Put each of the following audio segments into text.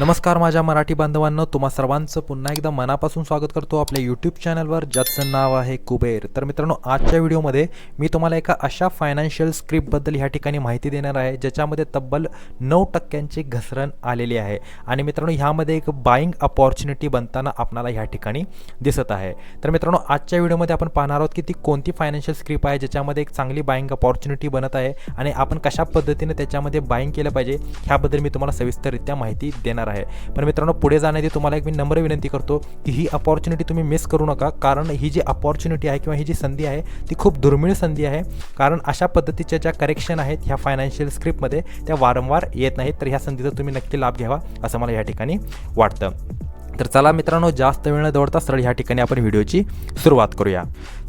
नमस्कार माझ्या मराठी बांधवांना तुम्हा सर्वांचं पुन्हा एकदा मनापासून स्वागत करतो आपल्या यूट्यूब चॅनलवर ज्याचं नाव आहे कुबेर. तर मित्रांनो आजच्या व्हिडिओमध्ये मी तुम्हाला एका अशा फायनान्शियल स्क्रिप्टबद्दल ह्या ठिकाणी माहिती देणार आहे ज्याच्यामध्ये तब्बल नऊ टक्क्यांची घसरण आलेली आहे. आणि मित्रांनो ह्यामध्ये एक बाईंग अपॉर्च्युनिटी बनताना आपणाला ह्या ठिकाणी दिसत आहे. तर मित्रांनो आजच्या व्हिडिओमध्ये आपण पाहणार आहोत की ती कोणती फायनान्शियल स्क्रिप्ट आहे ज्याच्यामध्ये एक चांगली बाईंग अपॉर्च्युनिटी बनत आहे आणि आपण कशा पद्धतीने त्याच्यामध्ये बाईंग केलं पाहिजे ह्याबद्दल मी तुम्हाला सविस्तररित्या माहिती देणार आहे. पण मित्रांनो पुढे जाण्याआधी तुम्हाला एक मी नम्र विनंती करतो की ही अपॉर्च्युनिटी तुम्ही मिस करू नका. कारण ही जी अपॉर्च्युनिटी आहे किंवा ही जी संधी आहे ती खूप दुर्मिळ संधी आहे. कारण अशा पद्धतीच्या ज्या करेक्शन आहेत ह्या फायनान्शियल स्क्रिप्टमध्ये त्या वारंवार येत नाहीत. तर ह्या संधीचा तुम्ही नक्की लाभ घ्यावा असं मला या ठिकाणी वाटतं. तर चला मित्रांनो जास्त वेळ न दौडता सरळ ह्या ठिकाणी आपण व्हिडिओची सुरुवात करूया.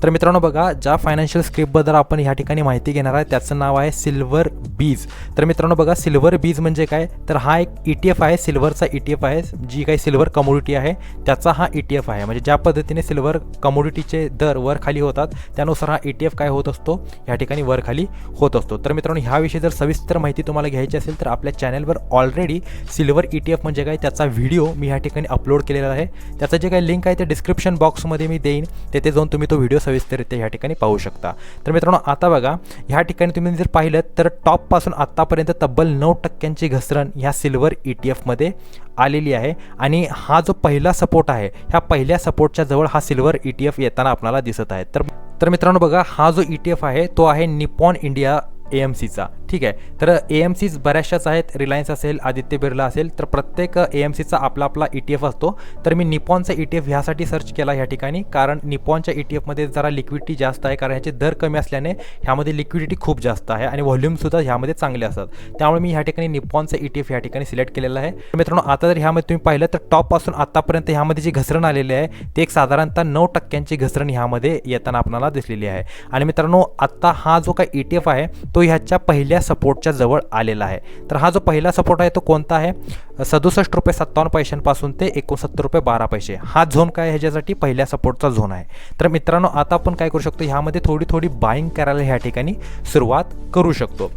तर मित्रांनो बघा ज्या फायनान्शियल स्क्रिप्टबद्दल आपण ह्या ठिकाणी माहिती घेणार आहे त्याचं नाव आहे सिल्वर बीज तर मित्रांनो बघा सिल्वर बीज म्हणजे काय? तर हा एक ई टी एफ आहे सिल्वरचा ई टी एफ आहे जी काही सिल्वर कमोडिटी आहे त्याचा हा ई टी एफ आहे. म्हणजे ज्या पद्धतीने सिल्वर कमोडिटीचे दर वर खाली होतात त्यानुसार हा ई टी एफ काय होत असतो? ह्या ठिकाणी वर खाली होत असतो. तर मित्रांनो ह्याविषयी जर सविस्तर माहिती तुम्हाला घ्यायची असेल तर आपल्या चॅनलवर already silver E T F म्हणजे काय? त्याचा व्हिडिओ मी ह्या ठिकाणी अपलोड केलेला आहे. त्याचं जे काही लिंक आहे ते डिस्क्रिप्शन बॉक्समध्ये मी देईन. तेथे जाऊन तुम्ही तो व्हिडिओ सविस्तररित्या ह्या ठिकाणी पाहू शकता. तर मित्रांनो आता बघा ह्या ठिकाणी तुम्ही जर पाहिलं तर टॉपपासून आत्तापर्यंत तब्बल नऊ टक्क्यांची घसरण ह्या सिल्वर ई टी एफमध्ये आलेली आहे. आणि हा जो पहिला सपोर्ट आहे ह्या पहिल्या सपोर्टच्या जवळ हा सिल्वर ई टी एफ येताना आपल्याला दिसत आहे. तर तर मित्रांनो बघा हा जो ई टी एफ आहे तो आहे निपॉन इंडिया ए एम सीचा ठीक आहे. तर ए एम सीज बऱ्याचशाच आहेत. रिलायन्स असेल आदित्य बिर्ला असेल तर प्रत्येक ए एम सीचा आपला आपला ई टी एफ असतो. तर मी निपॉनचा ई टी एफ ह्यासाठी सर्च केला ह्या ठिकाणी. कारण निपॉनच्या ई टी एफमध्ये जरा लिक्विडिटी जास्त आहे. कारण ह्याचे दर कमी असल्याने ह्यामध्ये लिक्विडिटी खूप जास्त आहे आणि व्हॉल्यूमसुद्धा ह्यामध्ये चांगले असतात. त्यामुळे मी ह्या ठिकाणी निपॉनचा ई टी एफ ह्या ठिकाणी सिलेक्ट केलेला आहे. तर मित्रांनो आता जर ह्यामध्ये तुम्ही पाहिलं तर टॉपपासून आतापर्यंत ह्यामध्ये जी घसरण आलेली आहे ते एक साधारणतः नऊ टक्क्यांची घसरण ह्यामध्ये येताना आपल्याला दिसलेली आहे. आणि मित्रांनो आत्ता हा जो काही ई टी एफ आहे तो ह्याच्या पहिल्या सपोर्टच्या जवळ आलेला आहे. तर हा जो पहिला सपोर्ट आहे तो कोणता आहे? सदुसष्ट रुपये सत्तावन्न पैशांपासून ते एकोणसत्तर रुपये बारा पैसे. हा झोन काय ह्याच्यासाठी? पहिल्या सपोर्टचा झोन आहे. तर मित्रांनो आता आपण काय करू शकतो? ह्यामध्ये थोडी थोडी बाईंग करायला ह्या ठिकाणी सुरुवात करू शकतो.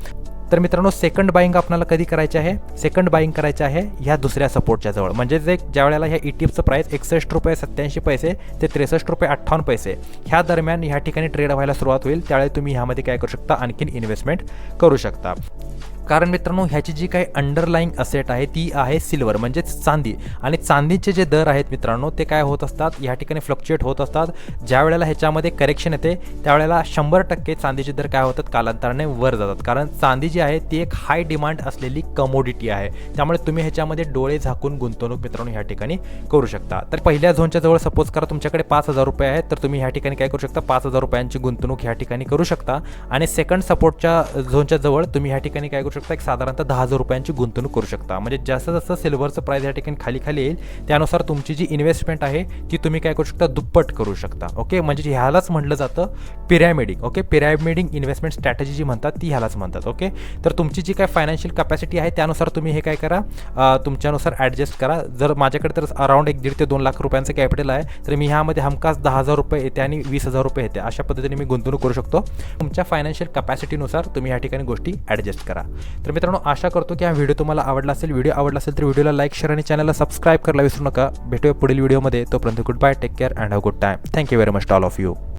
तर मित्रांनो सेकंड बाईंग आपल्याला कधी करायचे आहे? सेकंड बाईंग करायचे आहे ह्या दुसऱ्या सपोर्टच्या जवळ. म्हणजे जे ज्या वेळेला ह्या ई टी एफचं प्राईस एकसष्ट रुपये सत्याऐंशी पैसे ते त्रेसष्ट रुपये अठ्ठावन्न पैसे ह्या दरम्यान ह्या ठिकाणी ट्रेड व्हायला सुरुवात होईल. त्यावेळी तुम्ही ह्यामध्ये काय करू शकता? आणखीन इन्व्हेस्टमेंट करू शकता. कारण मित्रांनो ह्याची जी काही अंडरलाईंग असेट आहे ती आहे सिल्वर म्हणजेच चांदी. आणि चांदीचे जे दर आहेत मित्रांनो ते काय होत असतात? ह्या ठिकाणी फ्लक्च्युएट होत असतात. ज्या वेळेला ह्याच्यामध्ये करेक्शन येते त्यावेळेला शंभर टक्के चांदीचे दर काय होतात? कालांतराने वर जातात. कारण चांदी जी आहे ती एक हाय डिमांड असलेली कमोडिटी आहे. त्यामुळे तुम्ही ह्याच्यामध्ये डोळे झाकून गुंतवणूक मित्रांनो ह्या ठिकाणी करू शकता. तर पहिल्या झोनच्या जवळ सपोज करा तुमच्याकडे पाच हजार रुपये आहेत तर तुम्ही ह्या ठिकाणी काय करू शकता? पाच हजार रुपयांची गुंतवणूक ह्या ठिकाणी करू शकता. आणि सेकंड सपोर्टच्या झोनच्या जवळ तुम्ही ह्या ठिकाणी काय करू शकता. एक साधारणतः दहा हजार रुपयांची गुंतवणूक करू शकता. म्हणजे जसं जसं सिल्वरचं प्राईस या ठिकाणी खाली खाली येईल. त्यानुसार तुमची जी इन्व्हेस्टमेंट आहे ती तुम्ही काय करू शकता? दुप्पट करू शकता. ओके म्हणजे ह्यालाच म्हटलं जातं pyramiding okay pyramiding investment strategy जी म्हणतात ती ह्यालाच म्हणतात. ओके तर तुमची जी काय फायनान्शियल कॅपॅसिटी आहे त्यानुसार तुम्ही हे काय करा. तुमच्यानुसार ॲडजस्ट करा. जर माझ्याकडे तर अराउंड एक दीड ते दोन लाख रुपयांचं कॅपिटल आहे तर मी ह्यामध्ये हमखास दहा हजार रुपये येते आणि वीस हजार रुपये येते. अशा पद्धतीने मी गुंतवणूक करू शकतो. तुमच्या फायनान्शियल कॅपॅसिटीनुसार तुम्ही ह्या ठिकाणी गोष्टी ॲडजस्ट करा. तर मित्रांनो आशा करतो की हा व्हिडिओ तुम्हाला आवडला असेल. व्हिडिओ आवडला असेल तर व्हिडिओला लाईक शेअर आणि चॅनलला सबस्क्राईब करायला विसरू नका. भेटूया पुढील व्हिडिओमध्ये. तोपर्यंत good bye take care and a good time thank you very much all of you